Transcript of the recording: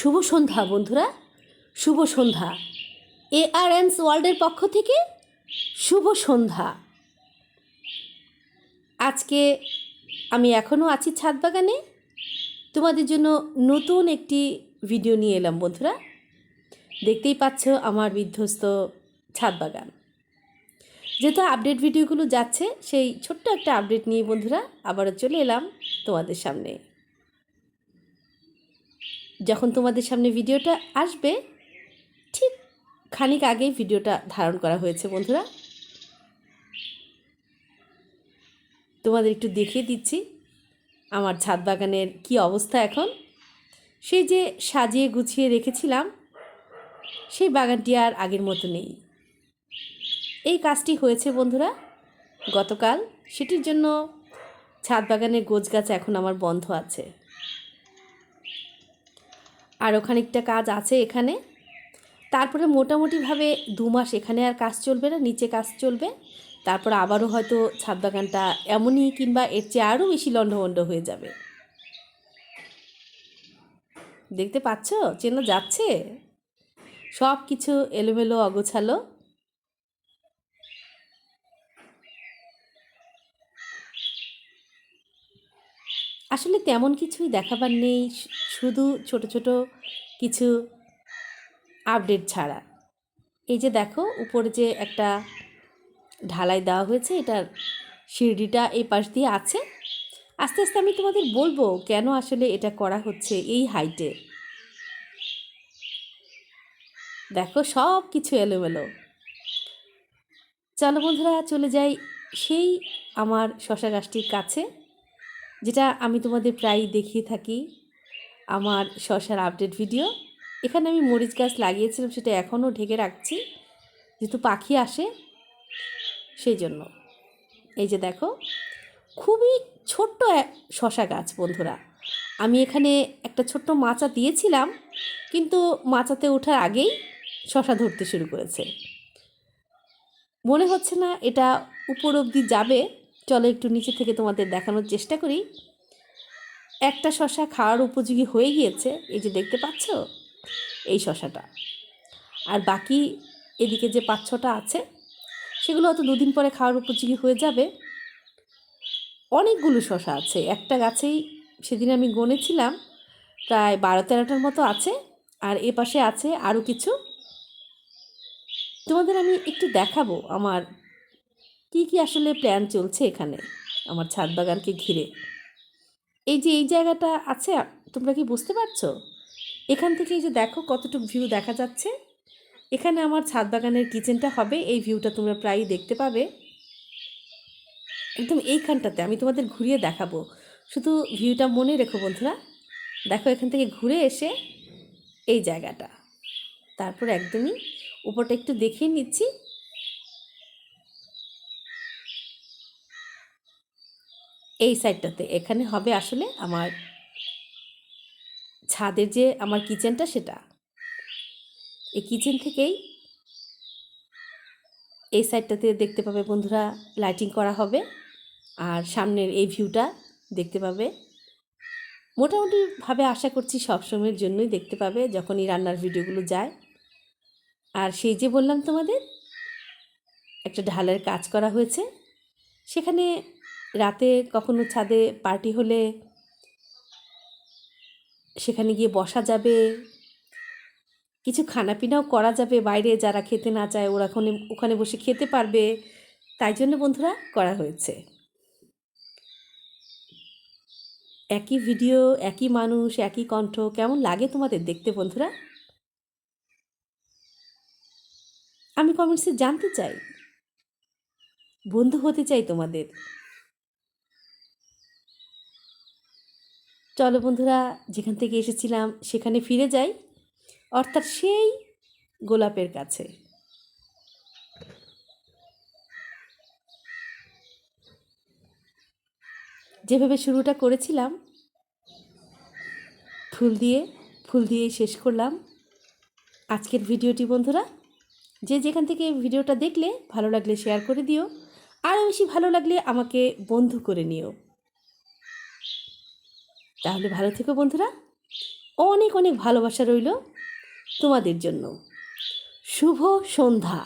শুভ সন্ধ্যা, বন্ধুরা। শুভ সন্ধ্যা। এ আর এনস ওয়ার্ল্ডের পক্ষ থেকে শুভ সন্ধ্যা। আজকে আমি এখনও আছি ছাদ বাগানে তোমাদের জন্য নতুন একটি ভিডিও নিয়ে এলাম, বন্ধুরা। দেখতেই পাচ্ছ আমার বিধ্বস্ত ছাদ বাগান যেহেতু আপডেট ভিডিওগুলো যাচ্ছে, সেই ছোট্ট একটা আপডেট নিয়ে, বন্ধুরা, আবারও চলে এলাম তোমাদের সামনে। যখন তোমাদের সামনে ভিডিওটা আসবে, ঠিক খানিক আগেই ভিডিওটা ধারণ করা হয়েছে, বন্ধুরা। তোমাদের একটু দেখিয়ে দিচ্ছি আমার ছাদ বাগানের কি অবস্থা এখন। সেই যে সাজিয়ে গুছিয়ে রেখেছিলাম, সেই বাগানটি আর আগের মতো নেই। এই কাজটি হয়েছে, বন্ধুরা, গতকাল। সেটির জন্য ছাদ বাগানের গোছ গাছ এখন আমার বন্ধ আছে। আরও খানিকটা কাজ আছে এখানে। তারপরে মোটামুটিভাবে দু মাস এখানে আর কাজ চলবে না, নিচে কাজ চলবে। তারপর আবারও হয়তো ছাদ বাগানটা এমনই কিংবা এর চেয়ে আরও বেশি লণ্ডভণ্ড হয়ে যাবে। দেখতে পাচ্ছ? চেনা যাচ্ছে? সব কিছু এলোমেলো, অগোছালো। আসলে তেমন কিছুই দেখাবার নেই শুধু ছোট ছোট কিছু আপডেট ছাড়া। এই যে দেখো, উপরে যে একটা ঢালাই দেওয়া হয়েছে, এটার সিঁড়িটা এই পাশ দিয়ে আছে। আস্তে আস্তে আমি তোমাদের বলব কেন আসলে এটা করা হচ্ছে এই হাইটে দেখো, সব কিছু এলোমেলো। চলো বন্ধুরা, চলে যাই সেই আমার শশা গাছটির কাছে। যেটা আমি তোমাদের প্রায়ই দেখিয়ে থাকি আমার শশার আপডেট ভিডিও। এখানে আমি মরিচ গাছ লাগিয়েছিলাম, সেটা এখনও ঢেকে রাখছি। যেহেতু পাখি আসে, সেই জন্য। এই যে দেখো, খুবই ছোট্ট শশা গাছ বন্ধুরা। আমি এখানে একটা ছোট্ট মাচা দিয়েছিলাম, কিন্তু মাচাতে ওঠার আগেই শশা ধরতে শুরু করেছে। মনে হচ্ছে না এটা উপর অবধি যাবে চলো একটু নিচে থেকে তোমাদের দেখানোর চেষ্টা করি। একটা শশা খাওয়ার উপযোগী হয়ে গিয়েছে, এই যে দেখতে পাচ্ছ? এই শশাটা আর বাকি এদিকে যে পাঁচ ছটা আছে, সেগুলো হয়তো দুদিন পরে খাওয়ার উপযোগী হয়ে যাবে। অনেকগুলো শশা আছে, একটা গাছেই সেদিন আমি গনেছিলাম প্রায় বারো তেরোটার মতো আছে। আর এ পাশে আছে আরও কিছু। তোমাদের আমি একটু দেখাবো আমার কি কি আসলে প্ল্যান চলছে এখানে? আমার ছাদ বাগানকে ঘিরে। এই যে, এই জায়গাটা আছে, তোমরা কি বুঝতে পারছ? এখান থেকে এই যে দেখো কতটুকু ভিউ দেখা যাচ্ছে। এখানে আমার ছাদ বাগানের কিচেনটা হবে, এই ভিউটা তোমরা প্রায়ই দেখতে পাবে। একদম এইখানটাতে, আমি তোমাদের ঘুরিয়ে দেখাবো। শুধু ভিউটা মনে রেখো বন্ধুরা। দেখো এখান থেকে ঘুরে এসে এই জায়গাটা। তারপর একদমই উপরটা একটু দেখিয়ে নিচ্ছি। এই সাইডটাতে এখানে হবে আসলে আমার ছাদের যে আমার কিচেনটা সেটা। এই কিচেন থেকেই এই সাইডটাতে দেখতে পাবে বন্ধুরা লাইটিং করা হবে। আর সামনের এই ভিউটা দেখতে পাবে। মোটামুটিভাবে আশা করছি সবসময়ের জন্যই দেখতে পাবে যখন এই রান্নার ভিডিওগুলো যায়। আর সেই যে বললাম তোমাদের, একটা ঢালের কাজ করা হয়েছে। সেখানে রাতে কখনো ছাদে পার্টি হলে সেখানে গিয়ে বসা যাবে। কিছু খানাপিনাও করা যাবে বাইরে, যারা খেতে না চায় ওরা ওখানে ওখানে বসে খেতে পারবে। তাই জন্য বন্ধুরা করা হয়েছে। একই ভিডিও, একই মানুষ, একই কণ্ঠ, কেমন লাগে তোমাদের দেখতে বন্ধুরা? আমি কমেন্টসে জানতে চাই। বন্ধু হতে চাই তোমাদের। চলো বন্ধুরা, যেখান থেকে এসেছিলাম সেখানে ফিরে যাই। অর্থাৎ সেই গোলাপের কাছে। যেভাবে শুরুটা করেছিলাম, ফুল দিয়ে, ফুল দিয়েই শেষ করলাম। আজকের ভিডিওটি বন্ধুরা, যে যেখান থেকে ভিডিওটা দেখলে ভালো লাগলে শেয়ার করে দিও। আরও বেশি ভালো লাগলে আমাকে বন্ধু করে নিও। তাহলে ভালো থেকো বন্ধুরা। অনেক অনেক ভালোবাসা রইল তোমাদের জন্য। শুভ সন্ধ্যা।